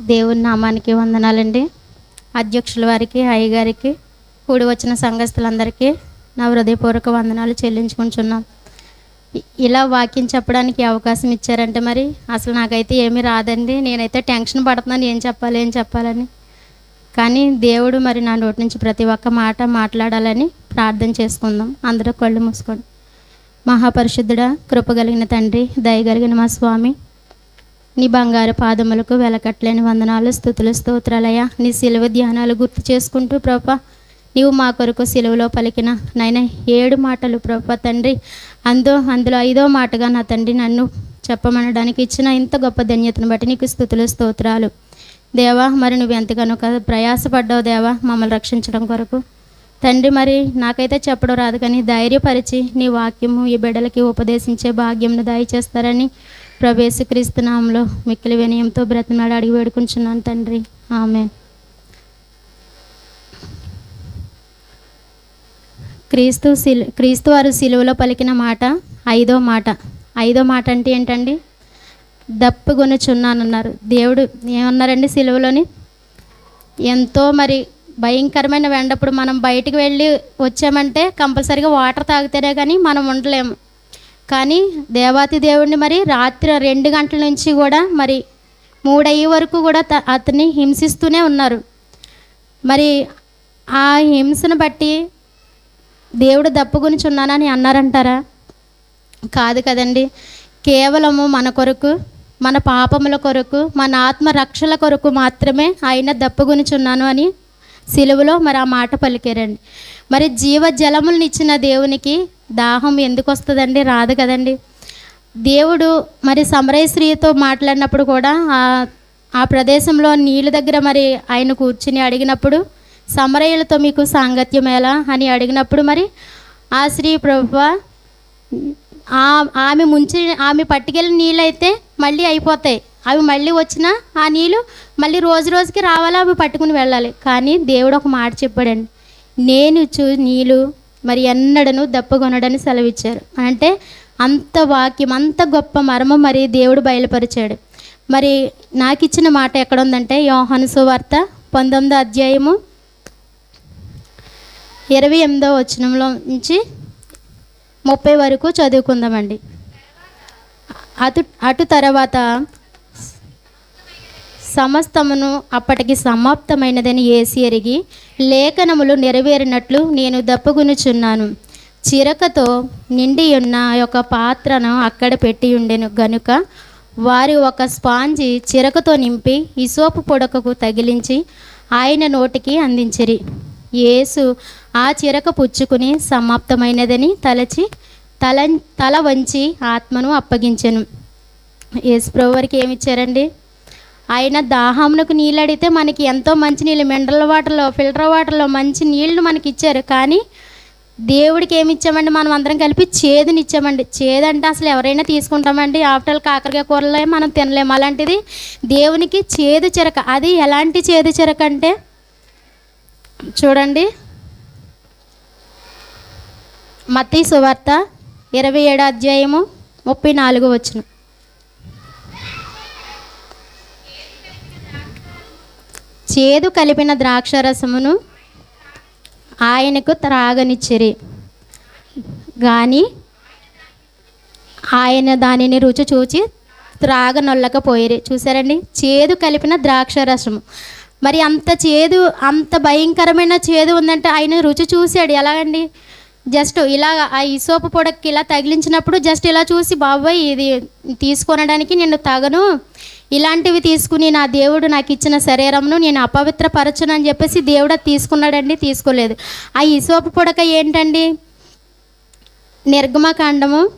దేవుని నామానికి వందనాలండి. అధ్యక్షుల వారికి అయ్యగారికి కూడి వచ్చిన సంఘస్థులందరికీ నా హృదయపూర్వక వందనాలు చెల్లించుకుంటున్నాం. ఇలా వాక్యం చెప్పడానికి అవకాశం ఇచ్చారంటే మరి అసలు నాకైతే ఏమీ రాదండి. నేనైతే టెన్షన్ పడుతున్నాను ఏం చెప్పాలి ఏం చెప్పాలని. కానీ దేవుడు మరి నా నోటి నుంచి ప్రతి ఒక్క మాట మాట్లాడాలని ప్రార్థన చేసుకుందాం. అందరూ కళ్ళు మూసుకోండి. మహాపరిశుద్ధుడ కృపగలిగిన తండ్రి దయగలిగిన మా స్వామి నీ బంగారు పాదములకు వెలకట్లేని వందనాలు స్థుతులు స్తోత్రాలయ నీ సిలువ ధ్యానాలు గుర్తు చేసుకుంటూ ప్రభా నీవు మా కొరకు సిలువలో పలికిన నాయన ఏడు మాటలు ప్రభా తండ్రి. అందో అందులో ఐదో మాటగా నా తండ్రి నన్ను చెప్పమనడానికి ఇచ్చిన ఇంత గొప్ప ధన్యతను బట్టి నీకు స్థుతులు స్తోత్రాలు. దేవా మరి నువ్వు ఎంతగానో కదా ప్రయాసపడ్డావు దేవా మమ్మల్ని రక్షించడం కొరకు. తండ్రి మరి నాకైతే చెప్పడం రాదు కానీ ధైర్యపరిచి నీ వాక్యము ఈ బిడ్డలకి ఉపదేశించే భాగ్యంను దయచేస్తారని ప్రవేశక్రీస్తు క్రీస్తునామంలో మిక్కిలి వినయంతో బ్రతిమలాడి అడిగి వేడుకుంటున్నాను తండ్రి. ఆమె క్రీస్తు సిలు క్రీస్తు వారు సిలువలో పలికిన మాట ఐదో మాట. ఐదో మాట అంటే ఏంటండి? దప్పుగొనుచున్నానన్నారు. దేవుడు ఏమన్నారండి సిలువలోని? ఎంతో మరి భయంకరమైన వెండప్పుడు మనం బయటికి వెళ్ళి వచ్చామంటే కంపల్సరీగా వాటర్ తాగితేనే కానీ మనం ఉండలేము. కానీ దేవాతి దేవుడిని మరి రాత్రి రెండు గంటల నుంచి కూడా మరి మూడయ్యే వరకు కూడా త- అతన్ని హింసిస్తూనే ఉన్నారు. మరి ఆ హింసను బట్టి దేవుడు దప్పుగురించి ఉన్నానని అన్నారంటారా? కాదు కదండి. కేవలము మన కొరకు మన పాపముల కొరకు మన ఆత్మ రక్షణ కొరకు మాత్రమే ఆయన దప్పుగునిచున్నాను అని సిలువలో మరి ఆ మాట పలికారండి. మరి జీవ జలములను ఇచ్చిన దేవునికి దాహం ఎందుకు వస్తుందండి? రాదు కదండి. దేవుడు మరి సమరయ స్త్రీతో మాట్లాడినప్పుడు కూడా ఆ ఆ ప్రదేశంలో నీళ్ళ దగ్గర మరి ఆయన కూర్చుని అడిగినప్పుడు సమరయులతో మీకు సాంగత్యం ఎలా? అని అడిగినప్పుడు మరి ఆ స్త్రీ ప్రభువా ఆమె ముంచి ఆమె పట్టుకెళ్ళిన నీళ్ళు అయితే మళ్ళీ అయిపోతాయి. అవి మళ్ళీ వచ్చినా ఆ నీళ్ళు మళ్ళీ రోజు రోజుకి రావాలా? అవి పట్టుకుని వెళ్ళాలి. కానీ దేవుడు ఒక మాట చెప్పాడండి. నేను చూ నీళ్ళు మరి ఎన్నడను దప్పగొనడని సెలవిచ్చారు. అంటే అంత వాక్యం అంత గొప్ప మర్మం మరి దేవుడు బయలుపరిచాడు. మరి నాకు ఇచ్చిన మాట ఎక్కడ ఉందంటే యోహాను వార్త పంతొమ్మిదో అధ్యాయము ఇరవై ఎనిమిదో వచనంలో నుంచి ముప్పై వరకు చదువుకుందామండి. అటు అటు తర్వాత సమస్తమును అప్పటికి సమాప్తమైనదని ఏసి ఎరిగి లేఖనములు నెరవేరినట్లు నేను దప్పుగునుచున్నాను. చిరకతో నిండి ఉన్న యొక్క పాత్రను అక్కడ పెట్టి ఉండెను గనుక వారు ఒక స్పాంజి చిరకతో నింపి ఇసోపు పొడకకు తగిలించి ఆయన నోటికి అందించిరి. యేసు ఆ చిరక పుచ్చుకుని సమాప్తమైనదని తలచి తల తల వంచి ఆత్మను అప్పగించెను. యేసు ప్రభు వారికి ఏమి ఇచ్చారండి ఆయన దాహమునకు నీళ్ళు అడిగితే మనకి ఎంతో మంచి నీళ్ళు మినరల్ వాటర్లో ఫిల్టర్ వాటర్లో మంచి నీళ్ళు మనకి ఇచ్చారు కానీ దేవుడికి ఏమి ఇచ్చామండి? మనం అందరం కలిపి చేదుని ఇచ్చామండి. చేదు అంటే అసలు ఎవరైనా తీసుకుంటామండి? ఆఫ్టర్ కాకరకాయ కూరలే మనం తినలేము. అలాంటిది దేవునికి చేదు చిరక. అది ఎలాంటి చేదు చిరక అంటే? చూడండి. మతీ సువార్త ఇరవై ఏడో అధ్యాయము ముప్పై నాలుగు వచ్చిన చేదు కలిపిన ద్రాక్షరసమును ఆయనకు త్రాగనిచ్చిరి. కానీ ఆయన దానిని రుచి చూచి త్రాగనొల్లకపోయిరి. చూసారండి చేదు కలిపిన ద్రాక్షరసము. మరి అంత చేదు అంత భయంకరమైన చేదు ఉందంటే ఆయన రుచి చూశాడు. ఎలాగండి జస్ట్ ఇలా ఆ ఇసోపు పొడక్కి ఇలా తగిలించినప్పుడు జస్ట్ ఇలా చూసి బాబాయ్ ఇది తీసుకొనడానికి నేను తగను. ఇలాంటివి తీసుకుని నా దేవుడు నాకు ఇచ్చిన శరీరంను నేను అపవిత్రపరచును అని చెప్పేసి దేవుడు తీసుకున్నాడండి తీసుకోలేదు. ఆ ఇసోపు పొడక ఏంటండి? నిర్గమకాండము.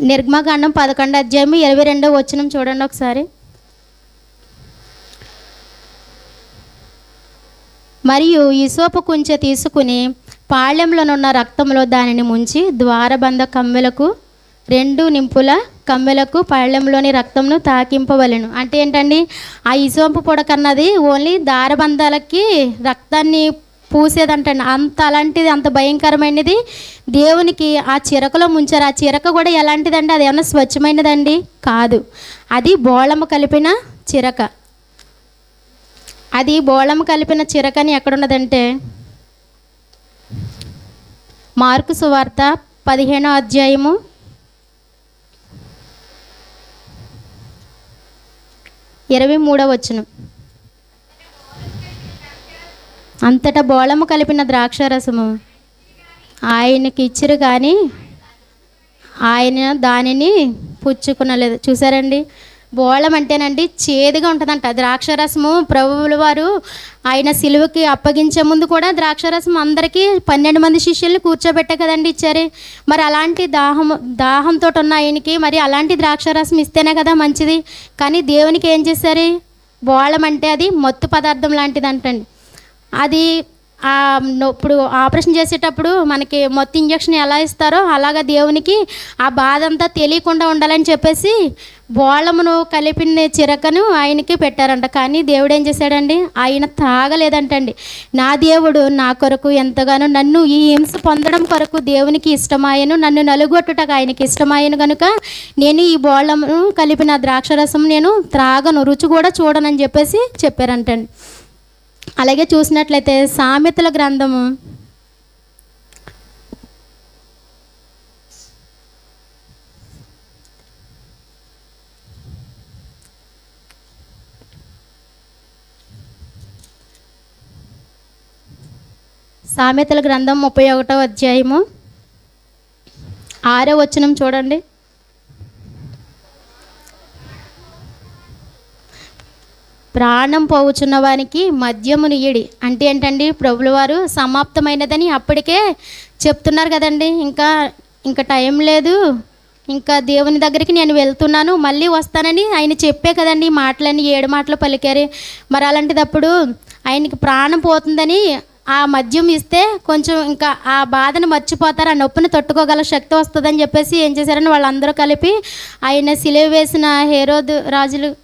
నిర్గమకాండం పదకొండు అధ్యాయం ఇరవై రెండో వచ్చినం చూడండి ఒకసారి. మరియు ఈసోపు కుంచె తీసుకుని పాళ్యంలోనున్న రక్తంలో దానిని ముంచి ద్వారబంధ కమ్మెలకు రెండు నింపుల కమ్మెలకు పళ్ళెంలోని రక్తంను తాకింపవలెను. అంటే ఏంటండి? ఆ ఇసోంపు పొడకన్నది ఓన్లీ దారబంధాలకి రక్తాన్ని పూసేదంటండి. అంత అలాంటిది అంత భయంకరమైనది దేవునికి ఆ చిరకలో ముంచారు. ఆ చిరక కూడా ఎలాంటిదండి? అది ఏమన్నా స్వచ్ఛమైనదండి? కాదు. అది బోళము కలిపిన చిరక. అది బోళం కలిపిన చిరకని ఎక్కడున్నదంటే? మార్కు సువార్త పదిహేనో అధ్యాయము. ఇరవై మూడవ వచనం. అంతటా బోళము కలిపిన ద్రాక్షరసము ఆయనకి ఇచ్చిరు కానీ ఆయన దానిని పుచ్చుకునలేదు. చూసారండి బోళం అంటేనండి చేదుగా ఉంటుందంట. ద్రాక్షరసము ప్రభువుల వారు ఆయన సిలువకి అప్పగించే ముందు కూడా ద్రాక్షరసం అందరికీ పన్నెండు మంది శిష్యుల్ని కూర్చోబెట్టే కదండి ఇచ్చారు. మరి అలాంటి దాహం దాహంతో ఉన్న ఆయనకి మరి అలాంటి ద్రాక్షరసం ఇస్తేనే కదా మంచిది. కానీ దేవునికి ఏం చేశారు? బోళం అంటే అది మత్తు పదార్థం లాంటిది అంటండి అది ఇప్పుడు ఆపరేషన్ చేసేటప్పుడు మనకి మొత్తం ఇంజక్షన్ ఎలా ఇస్తారో అలాగా దేవునికి ఆ బాధ అంతా తెలియకుండా ఉండాలని చెప్పేసి బోళమును కలిపిన చిరకను ఆయనకి పెట్టారంట. కానీ దేవుడు ఏం చేశాడండి? ఆయన తాగలేదంటండి. నా దేవుడు నా కొరకు ఎంతగానో నన్ను ఈ హింస పొందడం కొరకు దేవునికి ఇష్టమాయను నన్ను నలుగొట్టుటకు ఆయనకి ఇష్టమాయను కనుక నేను ఈ బోళమును కలిపిన ద్రాక్షరసం నేను త్రాగను రుచి కూడా చూడనని చెప్పేసి చెప్పారంటండి. అలాగే చూసినట్లయితే సామెతల గ్రంథము. సామెతల గ్రంథం ముప్పై ఒకటో అధ్యాయము. ఆరో వచనం చూడండి. ప్రాణం పోవుచున్న వానికి మద్యమును అంటే ఏంటండి? ప్రభుల వారు సమాప్తమైనదని అప్పటికే చెప్తున్నారు కదండి. ఇంకా ఇంకా టైం లేదు. ఇంకా దేవుని దగ్గరికి నేను వెళ్తున్నాను. మళ్ళీ వస్తానని ఆయన చెప్పే కదండి. ఈ మాటలన్నీ ఏడు మాటలు పలికారు. మరి అలాంటిదప్పుడు ఆయనకి ప్రాణం పోతుందని ఆ మద్యం ఇస్తే కొంచెం ఇంకా ఆ బాధను మర్చిపోతారు. ఆ నొప్పిని తట్టుకోగల శక్తి వస్తుందని చెప్పేసి ఏం చేశారని వాళ్ళందరూ కలిపి ఆయన సిలువ వేసిన హేరోదు రాజులు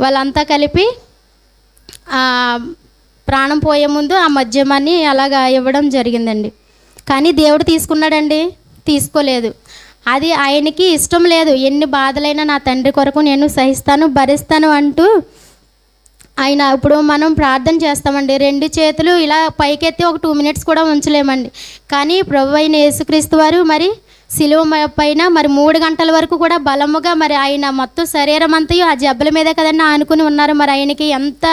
వాళ్ళంతా కలిపి ప్రాణం పోయే ముందు ఆ మద్యమాన్ని అలాగా ఇవ్వడం జరిగిందండి. కానీ దేవుడు తీసుకున్నాడండి? తీసుకోలేదు. అది ఆయనకి ఇష్టం లేదు. ఎన్ని బాధలైనా నా తండ్రి కొరకు నేను సహిస్తాను భరిస్తాను అంటూ ఆయన ఇప్పుడు మనం ప్రార్థన చేస్తామండి. రెండు చేతులు ఇలా పైకెత్తి ఒక టూ మినిట్స్ కూడా ఉంచలేమండి. కానీ ప్రభు అయిన యేసుక్రీస్తు వారు మరి సిలువ పైన మరి మూడు గంటల వరకు కూడా బలముగా మరి ఆయన మొత్తం శరీరం అంతా ఆ జబ్బల మీదే కదండి ఆనుకుని ఉన్నారు. మరి ఆయనకి ఎంత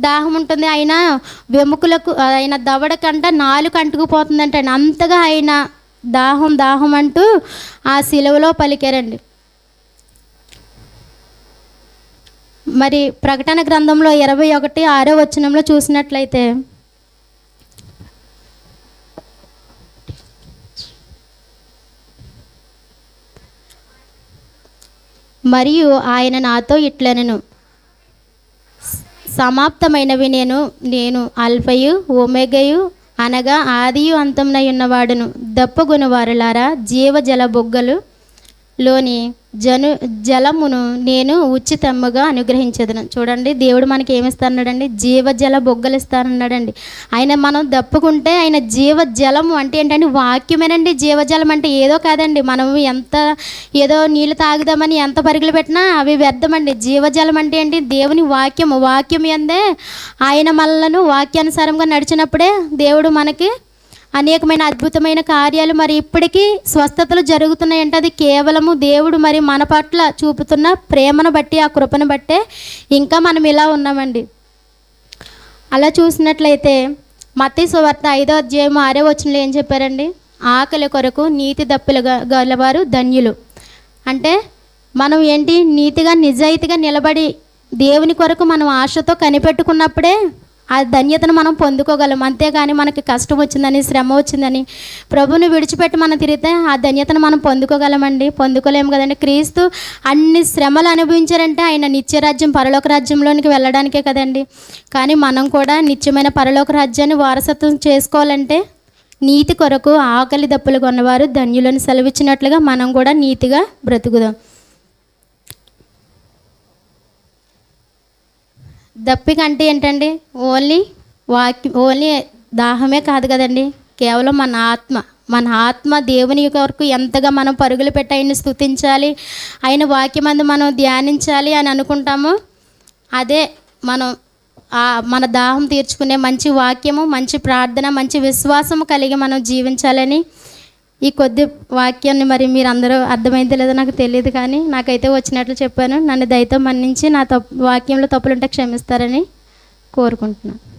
దాహం ఉంటుంది ఆయన వెముకలకు ఆయన దవడ కంట నాలుగు అంటుకుపోతుందంటే అంతగా ఆయన దాహం దాహం అంటూ ఆ సిలువలో పలికారండి. మరి ప్రకటన గ్రంథంలో ఇరవై ఒకటి ఆరో వచనంలో చూసినట్లయితే మరియు ఆయన నాతో ఇట్లనెను. సమాప్తమైనవి నేను నేను అల్ఫయు ఒమెగయు అనగా ఆదియు అంతమునై ఉన్నవాడును. దప్పగొను వారులారా జీవజల బొగ్గలు లోని జను జలమును నేను ఉచితముగా అనుగ్రహించదును. చూడండి దేవుడు మనకి ఏమిస్తానన్నాడండి? జీవజల బొగ్గలు ఇస్తానన్నాడండి ఆయన మనం దప్పుకుంటే ఆయన జీవ జలము అంటే ఏంటంటే వాక్యమేనండి. జీవజలం అంటే ఏదో కాదండి. మనం ఎంత ఏదో నీళ్ళు తాగుదామని ఎంత పరుగులు పెట్టినా అవి వ్యర్థమండి. జీవజలం అంటే ఏంటి? దేవుని వాక్యము. వాక్యం ఎందే ఆయన మనలను వాక్యానుసారంగా నడిచినప్పుడే దేవుడు మనకి అనేకమైన అద్భుతమైన కార్యాలు మరి ఇప్పటికీ స్వస్థతలు జరుగుతున్నాయంటే అది కేవలము దేవుడు మరి మన పట్ల చూపుతున్న ప్రేమను బట్టి ఆ కృపను బట్టే ఇంకా మనం ఇలా ఉన్నామండి. అలా చూసినట్లయితే మత్తి సువార్త ఐదో అధ్యాయం ఆరే వచ్చినలో ఏం చెప్పారండి? ఆకలి కొరకు నీతి దప్పులు గ- గలవారు ధన్యులు. అంటే మనం ఏంటి? నీతిగా నిజాయితీగా నిలబడి దేవుని కొరకు మనం ఆశతో కనిపెట్టుకున్నప్పుడే ఆ ధన్యతను మనం పొందుకోగలం. అంతేగాని మనకి కష్టం వచ్చిందని శ్రమ వచ్చిందని ప్రభుని విడిచిపెట్టి మనం తిరిగితే ఆ ధన్యతను మనం పొందుకోగలమండి. పొందుకోలేము కదండి. క్రీస్తు అన్ని శ్రమలు అనుభవించారంటే ఆయన నిత్యరాజ్యం పరలోక రాజ్యంలోనికి వెళ్ళడానికే కదండి. కానీ మనం కూడా నిత్యమైన పరలోక రాజ్యాన్ని వారసత్వం చేసుకోవాలంటే నీతి కొరకు ఆకలి దప్పులు కొన్నవారు ధన్యులను సెలవిచ్చినట్లుగా మనం కూడా నీతిగా బ్రతుకుదాం. దప్పిక అంటే ఏంటండి? ఓన్లీ వాక్యం ఓన్లీ దాహమే కాదు కదండి. కేవలం మన ఆత్మ మన ఆత్మ దేవుని కొరకు ఎంతగా మనం పరుగులు పెట్టి ఆయన్ని స్థుతించాలి ఆయన వాక్యమందు మనం ధ్యానించాలి అని అనుకుంటామో అదే మనం మన దాహం తీర్చుకునే మంచి వాక్యము మంచి ప్రార్థన మంచి విశ్వాసము కలిగి మనం జీవించాలని ఈ కొద్ది వాక్యాన్ని మరి మీరు అందరూ అర్థమైందో లేదో నాకు తెలియదు కానీ నాకైతే వచ్చినట్లు చెప్పాను. నన్ను దయతో మన్నించి నా తప్పు వాక్యంలో తప్పులుంటే క్షమిస్తారని కోరుకుంటున్నాను